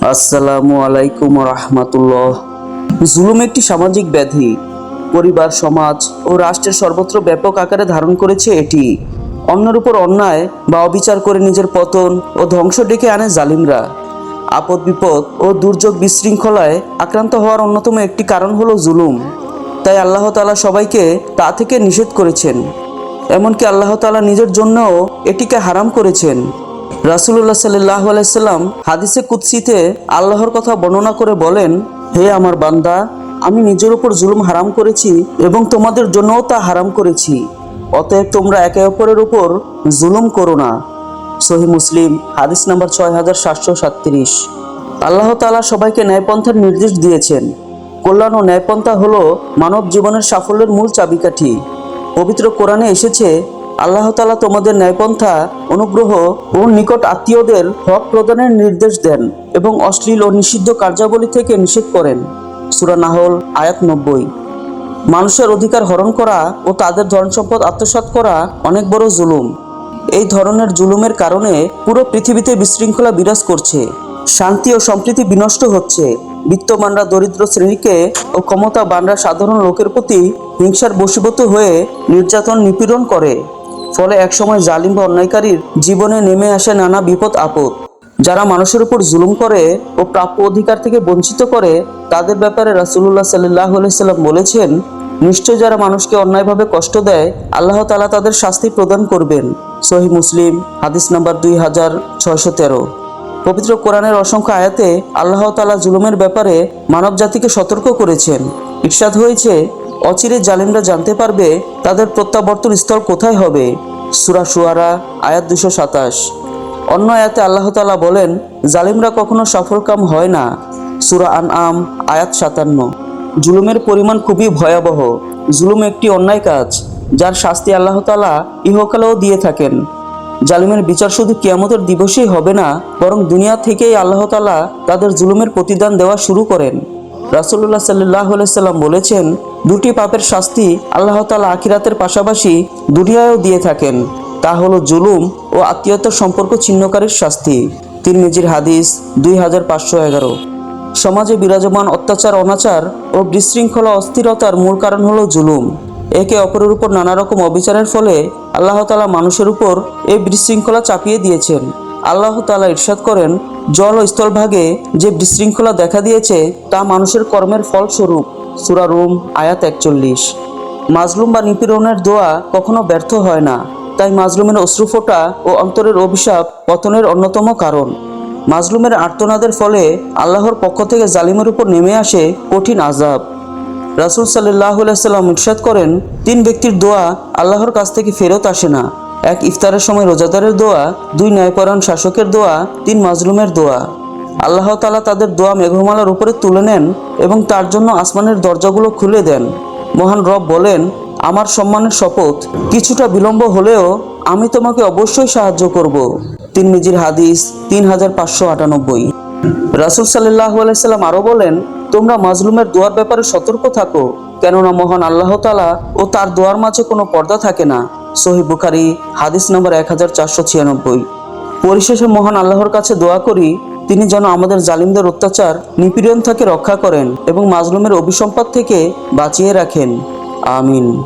আসসালামু আলাইকুম রহমতুল্লাহ। জুলুম একটি সামাজিক ব্যাধি। পরিবার, সমাজ ও রাষ্ট্রের সর্বত্র ব্যাপক আকারে ধারণ করেছে এটি। অন্যের উপর অন্যায় বা অবিচার করে নিজের পতন ও ধ্বংস ডেকে আনে জালিমরা। আপদ বিপদ ও দুর্যোগ বিশৃঙ্খলায় আক্রান্ত হওয়ার অন্যতম একটি কারণ হলো জুলুম। তাই আল্লাহ তাআলা সবাইকে তা থেকে নিষেধ করেছেন। এমনকি আল্লাহ তাআলা নিজের জন্যও এটিকে হারাম করেছেন। রাসুল্লাহ সাল্লাহ আলাইসাল্লাম হাদিসে কুৎসিতে আল্লাহর কথা বর্ণনা করে বলেন, হে আমার বান্দা, আমি নিজের উপর জুলুম হারাম করেছি এবং তোমাদের জন্যও তা হারাম করেছি। অতএব তোমরা একে অপরের উপর জুলুম করো না। সহি মুসলিম, হাদিস নাম্বার ছয় হাজার সাতশো সাতত্রিশ। আল্লাহ তাআলা সবাইকে ন্যায়পন্থার নির্দেশ দিয়েছেন। কল্যাণ ও ন্যায়পন্থা হল মানব জীবনের সাফল্যের মূল চাবিকাঠি। পবিত্র কোরআনে এসেছে আল্লাহ তাআলা তোমাদের ন্যায়পন্থা, অনুগ্রহ ও নিকট আত্মীয়দের হক প্রদানের নির্দেশ দেন এবং অশ্লীল ও নিষিদ্ধ কার্যাবলী থেকে নিষেধ করেন। সূরা নাহল, আয়াত নব্বই। মানুষের অধিকার হরণ করা ও তাদের ধন সম্পদ আত্মসাৎ করা অনেক বড় জুলুম। এই ধরনের জুলুমের কারণে পুরো পৃথিবীতে বিশৃঙ্খলা বিরাজ করছে। শান্তি ও সম্প্রীতি বিনষ্ট হচ্ছে। বিত্তমানরা দরিদ্র শ্রেণীকে ও ক্ষমতা ক্ষমতাবানরা সাধারণ লোকের প্রতি হিংসার বশীভূত হয়ে নির্যাতন নিপীড়ন করে। ফলে একসময় জালিম বা অন্যায়কারীর জীবনে নেমে আসে নানা বিপদ আপদ। যারা মানুষের উপর জুলুম করে ও প্রাপ্য অধিকার থেকে বঞ্চিত করে, তাদের ব্যাপারে রাসুল্লাহ সাল্লাহ সাল্লাম বলেছেন, নিশ্চয় যারা মানুষকে অন্যায়ভাবে কষ্ট দেয়, আল্লাহ তালা তাদের শাস্তি প্রদান করবেন। সহি মুসলিম, হাদিস নাম্বার দুই হাজার ছয়শো তেরো। পবিত্র কোরআনের অসংখ্য আয়াতে আল্লাহ তালা জুলুমের ব্যাপারে মানব জাতিকে সতর্ক করেছেন। ইরশাদ হয়েছে অচিরে জালিমরা জানতে পারবে তাদের প্রত্যাবর্তন স্থল কোথায় হবে। সুরা সুয়ারা আয়াত দুশো সাতাশ। অন্য আয়াতে আল্লাহ তালা বলেন, জালিমরা কখনো সফলকাম হয় না। সুরা আন আম আয়াত সাতান্ন। জুলুমের পরিমাণ খুবই ভয়াবহ। জুলুম একটি অন্যায় কাজ, যার শাস্তি আল্লাহ তালা ইহকালেও দিয়ে থাকেন। জালিমের বিচার শুধু কিয়ামতের দিবসেই হবে না, বরং দুনিয়া থেকেই আল্লাহ তালা তাদের জুলুমের প্রতিদান দেওয়া শুরু করেন। রাসুল্লাহ সাল্লাহ সাল্লাম বলেছেন দুটি পাপের শাস্তি আল্লাহ তালা আখিরাতের পাশাপাশি দুনিয়ায়ও দিয়ে থাকেন। তা হলো জুলুম ও আত্মীয়তার সম্পর্ক ছিন্নকারীর শাস্তি। তিন মেজির হাদিস দুই হাজার পাঁচশো এগারো। সমাজে বিরাজমান অত্যাচার, অনাচার ও বিশৃঙ্খলা, অস্থিরতার মূল কারণ হলো জুলুম। একে অপরের উপর নানা রকম অবিচারের ফলে আল্লাহ তালা মানুষের উপর এই বিশৃঙ্খলা চাপিয়ে দিয়েছেন। আল্লাহ তালা ইরশাদ করেন, জল ও স্থলভাগে যে বিশৃঙ্খলা দেখা দিয়েছে, তা মানুষের কর্মের ফলস্বরূপ। সুরা রুম, আয়াত একচল্লিশ। মাজলুম বা নিপীড়নের দোয়া কখনো ব্যর্থ হয় না। তাই মাজলুমের অশ্রুফোটা ও অন্তরের অভিশাপ পতনের অন্যতম কারণ। মাজলুমের আর্তনাদের ফলে আল্লাহর পক্ষ থেকে জালিমের উপর নেমে আসে কঠিন আজাব রাসুল সাল্লাহ সাল্লাম ইরশাদ করেন, তিন ব্যক্তির দোয়া আল্লাহর কাছ থেকে ফেরত আসে না। এক ইফতারের সময় রোজাদারের দোয়া, দুই ন্যায়পরায়ণ শাসকের দোয়া, তিন মাজলুমের দোয়া। আল্লাহ তালা তাদের দোয়া মেঘমালার উপরে তুলে নেন এবং তার জন্য আসমানের দরজাগুলো খুলে দেন। মহান রব বলেন, আমার সম্মানের শপথ কিছুটা বিলম্ব হলেও আমি তোমাকে অবশ্যই সাহায্য করব। তিন নিজের হাদিস তিন হাজার পাঁচশো আটানব্বই। রাসুল সাল্লাহ আলাইসাল্লাম আরও বলেন, তোমরা মাজলুমের দোয়ার ব্যাপারে সতর্ক থাকো। কেননা মহান আল্লাহ তালা ও তার দোয়ার মাঝে কোনো পর্দা থাকে না। সহি বুখারি, হাদিস নম্বর এক হাজার চারশো ছিয়ানব্বই। পরিশেষে মহান আল্লাহর কাছে দোয়া করি, তিনি যেন আমাদের জালিমদের অত্যাচার, নিপীড়ন থেকে রক্ষা করেন এবং মাজলুমের অভিসম্পাদ থেকে বাঁচিয়ে রাখেন। আমিন।